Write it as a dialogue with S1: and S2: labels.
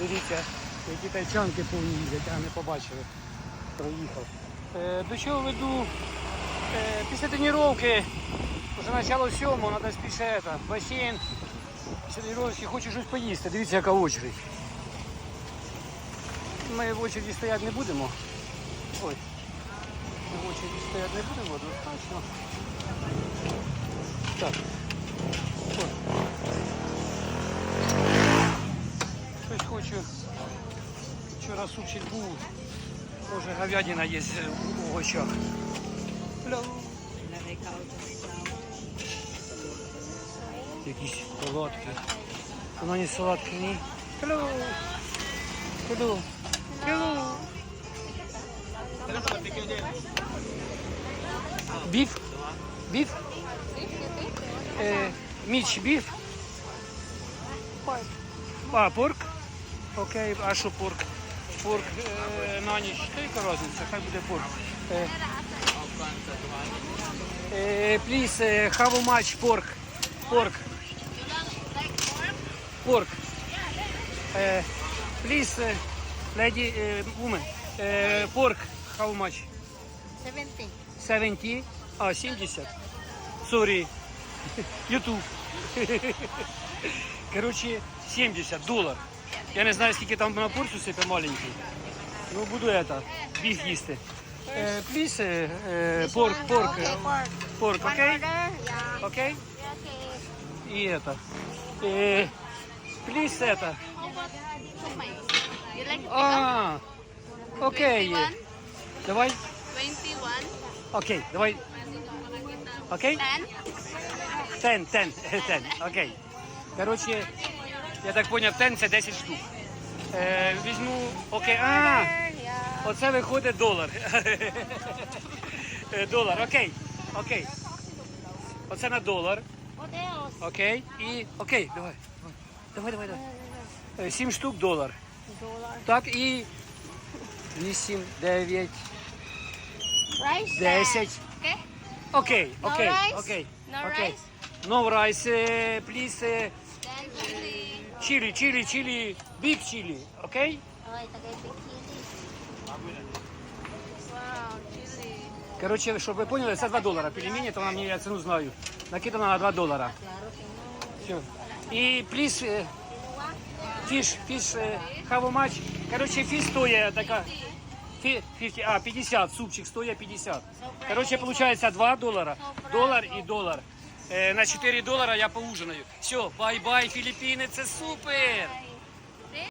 S1: Дивіться, які тайчанки повні їздять, а не побачили. Проїхав. Е, до чого веду? Е, після тренування, вже начало сьомого, треба спіше це, басейн. Після тренування хочу щось поїсти. Дивіться, яка очередь. Ми в очереді стояти не будемо. Ой. Ми в очереді стояти не будемо, однозначно. Так. хочу. Вчора супчик був. Може говядина є у у овочах. Бля, Якісь солодкі. Воно не солодке, ні. Hello. Hello. Hello. Біф? Біф? Е, міч біф? А, порк? Окей, а що порк? Порк е, на ніч. Та яка різниця, хай буде порк. Е, е, please, е, how much pork? Pork. Pork. Е, please, е, lady, е, woman. Е, pork, how much?
S2: 70.
S1: 70? А, 70. Sorry. YouTube. Короче, 70 долар. Я не знаю, скільки там на порцію сипе маленький. Ну, буду это, біг їсти. Е, please, е, е, порк, порк,
S2: Okay,
S1: е,
S2: pork.
S1: порк,
S2: One
S1: окей?
S2: order? Yeah.
S1: Окей?
S2: Okay.
S1: И это. Э, please это.
S2: How about tomato? You like to
S1: А, окей.
S2: 21?
S1: Давай.
S2: 21?
S1: Окей, давай. Окей?
S2: 10?
S1: Тен, тен, тен. Окей. Короче, я так поняв, тен це 10 штук. Е, візьму, окей, а, оце виходить долар. Е, долар, окей, окей. Оце на долар, окей, і, окей, давай, давай, давай, давай. Е, Сім штук долар. Так, і 8, 9,
S2: Rice?
S1: 10. Окей, окей, окей. Окей. No rice, please. eh,
S2: chili.
S1: chili, chili, big chili?
S2: Okay.
S1: Короче, щоб ви поняли, це 2 долара. Пельмені, то вона мені я ціну знаю. Накидана на 2 долара. Все. І please, eh, fish, fish, eh, how much? Короче, фіш стоїть така. Фі- 50, а, 50, супчик стоїть 50. Короче, получается 2 долара, долар і долар. Е, на 4 долара я поужинаю. Все, бай-бай, Філіппіни, це супер!